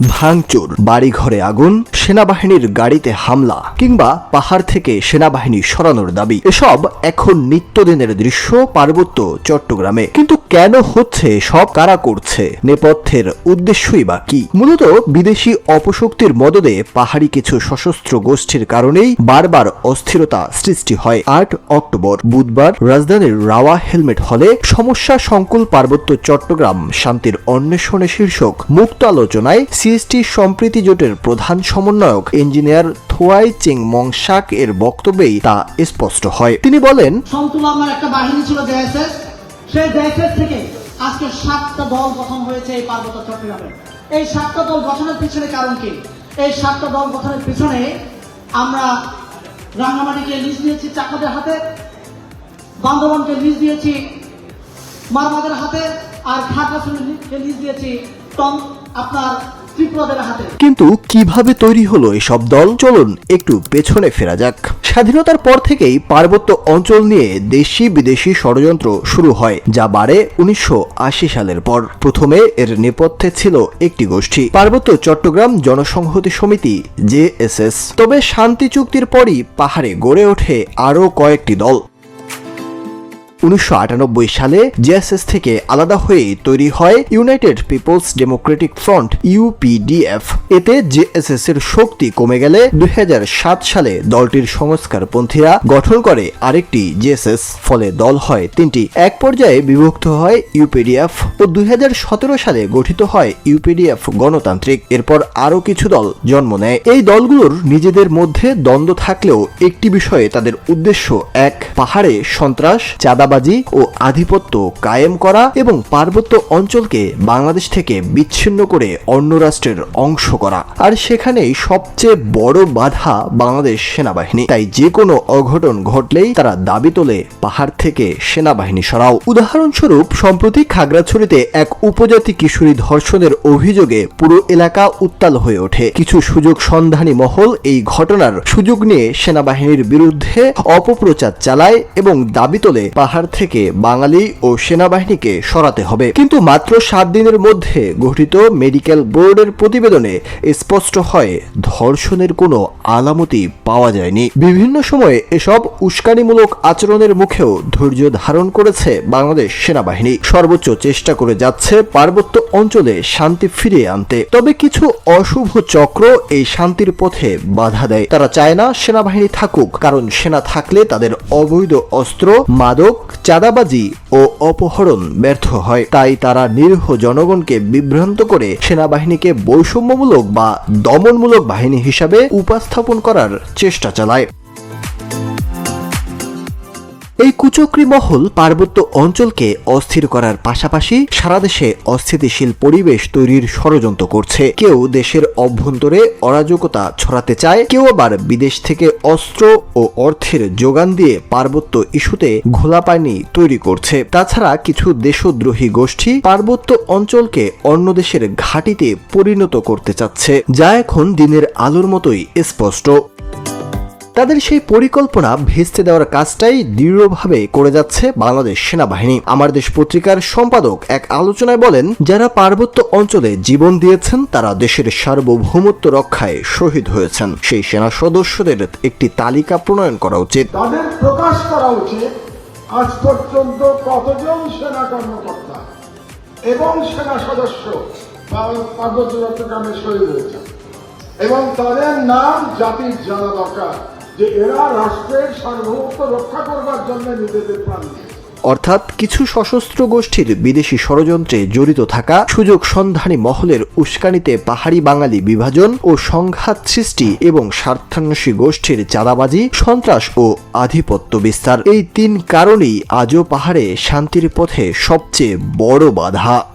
ভাঙচুর, বাড়িঘরে আগুন, সেনাবাহিনীর গাড়িতে হামলা কিংবা পাহাড় থেকে সেনাবাহিনী সরানোর দাবি। এসব এখন নিত্যদিনের দৃশ্য পার্বত্য চট্টগ্রামে। কিন্তু কেন হচ্ছে সব, কারা করছে? নেপথ্যের উদ্দেশ্যই বা কি? মূলত বিদেশি অপশক্তির মদদে পাহাড়ি কিছু সশস্ত্র গোষ্ঠীর কারণেই বারবার অস্থিরতা সৃষ্টি হয়। আট অক্টোবর, বুধবার রাজধানীর রাওয়া হেলমেট হলে সমস্যা সংকুল পার্বত্য চট্টগ্রাম শান্তির অন্বেষণে শীর্ষক মুক্ত আলোচনায় সিএসটি সম্প্রীতি জোটের প্রধান সমন্বয়ক ইঞ্জিনিয়ার থোয়াই চিং মংশাক এর বক্তব্যেই তা স্পষ্ট হয়। তিনি বলেন সন্তুল আমার একটা বাহিনী ছিল সেই থেকে আজকে সাতটা দল গঠন হয়েছে এই পার্বত্য চট্টগ্রামে। এই সাতটা দল গঠনের পিছনে কারণ কি? এই সাতটা দল গঠনের পিছনে আমরা রাঙ্গামাটিকে লিজ দিয়েছি চাকমাদের হাতে, বান্দরবনকে লিজ দিয়েছি মারমাদের হাতে, আর খাগড়াছড়িকে লিজ দিয়েছি টন আপনার কিন্তু কীভাবে তৈরি হলো এসব দল? চলুন একটু পেছনে ফেরা যাক। স্বাধীনতার পর থেকেই পার্বত্য অঞ্চল নিয়ে দেশি বিদেশি ষড়যন্ত্র শুরু হয়, যা বাড়ে উনিশশো আশি সালের পর। প্রথমে এর নেপথ্যে ছিল একটি গোষ্ঠী, পার্বত্য চট্টগ্রাম জনসংহতি সমিতি জেএসএস তবে শান্তি চুক্তির পরই পাহাড়ে গড়ে ওঠে আরও কয়েকটি দল। উনিশশো আটানব্বই সালে জেএসএস থেকে আলাদা হয়ে তৈরি হয় United People's Democratic Front UPDF এতে জেএসএস এর শক্তি কমে গেলে দুই হাজার সাত সালে দলটির সংস্কারপন্থীরা গঠন করে আরেকটি জেএসএস, ফলে দল হয় তিনটি। এক পর্যায়ে বিভক্ত হয় ইউপিডিএফ ও দুই হাজার সতেরো সালে গঠিত হয় ইউপিডিএফ গণতান্ত্রিক। এরপর আরও কিছু দল জন্ম নেয়। এই দলগুলোর নিজেদের মধ্যে দ্বন্দ্ব থাকলেও একটি বিষয়ে তাদের উদ্দেশ্য এক, পাহাড়ে সন্ত্রাস চাঁদাবাজি ও আধিপত্য কায়েম করা এবং পার্বত্য অঞ্চলকে বাংলাদেশ থেকে বিচ্ছিন্ন করে অন্য রাষ্ট্রের অংশ করা। আর সেখানেই সবচেয়ে বড় বাধা বাংলাদেশ সেনাবাহিনী। তাই যে কোনো অঘটন ঘটলেই তারা দাবি তোলে পাহাড় থেকে সেনাবাহিনী সরাও। উদাহরণস্বরূপ, সম্প্রতি খাগড়াছড়িতে এক উপজাতি কিশোরী ধর্ষণের অভিযোগে পুরো এলাকা উত্তাল হয়ে ওঠে। কিছু সুযোগ সন্ধানী মহল এই ঘটনার সুযোগ নিয়ে সেনাবাহিনীর বিরুদ্ধে অপপ্রচার চালায় এবং দাবি তোলে পাহাড় থেকে বাঙালি ও সেনাবাহিনীকে সরাতে হবে। কিন্তু মাত্র সাত দিনের মধ্যে গঠিত মেডিকেল বোর্ডের প্রতিবেদনে স্পষ্ট হয়, ধর্ষণের কোনো আলামতি পাওয়া যায়নি। বিভিন্ন সময়ে এসব উস্কানিমূলক আচরণের মুখেও ধৈর্য ধারণ করেছে বাংলাদেশ সেনাবাহিনী। সর্বোচ্চ চেষ্টা করে যাচ্ছে পার্বত্য অঞ্চলে শান্তি ফিরিয়ে আনতে। তবে কিছু অশুভ চক্র এই শান্তির পথে বাধা দেয়। তারা চায় না সেনাবাহিনী থাকুক, কারণ সেনা থাকলে তাদের অবৈধ অস্ত্র, মাদক চাঁদাবাজি ও অপহরণ ব্যর্থ হয়। তাই তারা নিরীহ জনগণকে বিভ্রান্ত করে সেনাবাহিনীকে বৈষম্যমূলক বা দমনমূলক বাহিনী হিসাবে উপস্থাপন করার চেষ্টা চালায়। এই কুচক্রী মহল পার্বত্য অঞ্চলকে অস্থির করার পাশাপাশি সারা দেশে অস্থিতিশীল পরিবেশ তৈরির ষড়যন্ত্র করছে। কেউ দেশের অভ্যন্তরে অরাজকতা ছড়াতে চায়, কেউ আবার বিদেশ থেকে অস্ত্র ও অর্থের যোগান দিয়ে পার্বত্য ইস্যুতে ঘোলা পানি তৈরি করছে। তাছাড়া কিছু দেশদ্রোহী গোষ্ঠী পার্বত্য অঞ্চলকে অন্য দেশের ঘাঁটিতে পরিণত করতে চাচ্ছে, যা এখন দিনের আলোর মতোই স্পষ্ট। তাদের সেই পরিকল্পনা ভেস্তে দেওয়ার কাজটাই দৃঢ়ভাবে করে যাচ্ছে বাংলাদেশ সেনাবাহিনী। আমার দেশ পত্রিকার সম্পাদক এক আলোচনায় বলেন, যারা পার্বত্য অঞ্চলে জীবন দিয়েছেন, তারা দেশের সার্বভৌমত্ব রক্ষায় শহীদ হয়েছেন। সেই সেনা সদস্যদের একটি তালিকা প্রণয়ন করা উচিত। তাদের প্রকাশ করা উচিত, আজ পর্যন্ত কতজন সেনা কর্মকর্তা এবং সেনা সদস্য পার্বত্য চট্টগ্রামে শহীদ হয়েছে এবং তাদের নাম জাতির জানা দরকার। যে এরা রাষ্ট্রের সার্বভৌমত্ব রক্ষা করবার জন্য নিজেদের প্রাণ অর্থাৎ কিছু সশস্ত্র গোষ্ঠীর বিদেশি ষড়যন্ত্রে জড়িত থাকা সুযোগ সন্ধানী মহলের উস্কানিতে পাহাড়ি বাঙালি বিভাজন ও সংঘাত সৃষ্টি এবং স্বার্থান্বেষী গোষ্ঠীর চাঁদাবাজি, সন্ত্রাস ও আধিপত্য বিস্তার। এই তিন কারণেই আজও পাহাড়ে শান্তির পথে সবচেয়ে বড় বাধা।